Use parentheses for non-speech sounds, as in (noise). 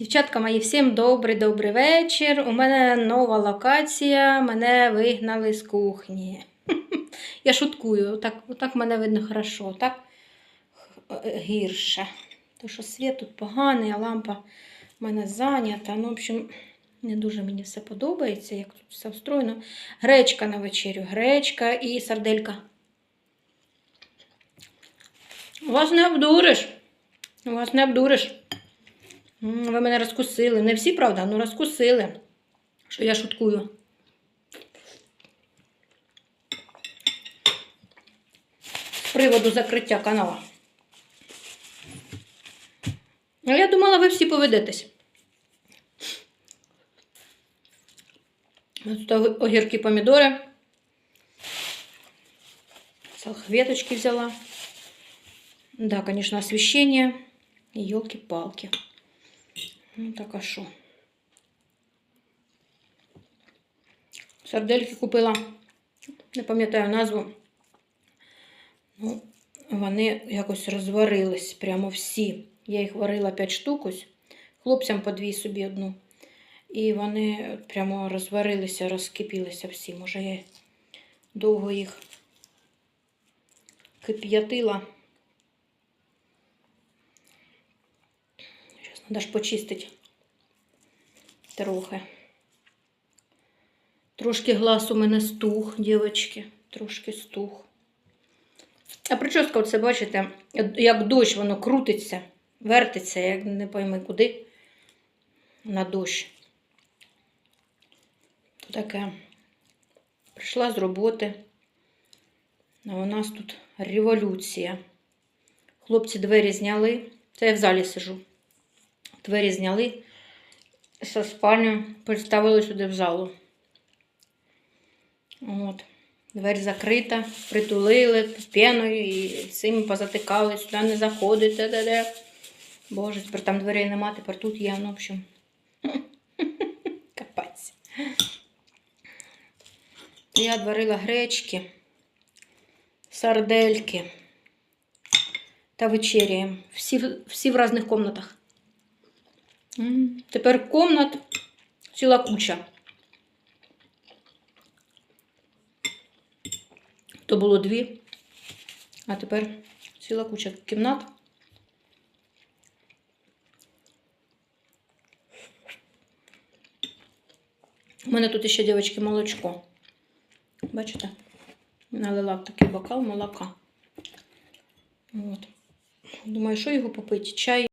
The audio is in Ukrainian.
Дівчатка мої, всім добрий добрий вечір. У мене нова локація. Мене вигнали з кухні. (laughs) Я шуткую, так, так мене видно хорошо, так гірше. Тому що світ тут поганий, а лампа в мене зайнята. Ну, в общем, не дуже мені все подобається, як тут все встроєно. Гречка на вечерю, гречка і сарделька. Вас не обдуриш. Вас не обдуриш. Ви мене розкусили. Не всі, правда, ну розкусили, що я шуткую. З приводу закриття канала. Ну, я думала, ви всі поведетесь. Тут огірки, помідори. Салфеточки взяла. Да, конечно, освещение. Елки-палки. Ну так а що? Сардельки купила. Не пам'ятаю назву. Ну, вони якось розварились прямо всі. Я їх варила 5 штук ось. Хлопцям по дві собі одну. І вони прямо розварилися, розкипілися всі. Може, я довго їх кип'ятила. Треба ж почистити трохи. Трошки глаз у мене стух, дівчатки. Трошки стух. А прическа, оце бачите, як дощ, воно крутиться, вертиться, як не пойми куди. На дощ. То таке. Прийшла з роботи. А у нас тут революція. Хлопці двері зняли. Це я в залі сижу. Двері зняли зі спальню, переставили сюди в залу. От. Двері закрита, притулили пеною і цим позатикали, сюди не заходить. Де-де-де. Боже, тепер там дверей нема, тепер тут є, ну, в общем. (laughs) Капець. Я варила гречки, сардельки та вечеряємо. Всі, всі в різних кімнатах. Тепер комнат ціла куча. То було дві, а тепер ціла куча кімнат. У мене тут ще, дівчатки, молочко. Бачите? Налила в такий бокал молока. От. Думаю, що його попити? Чай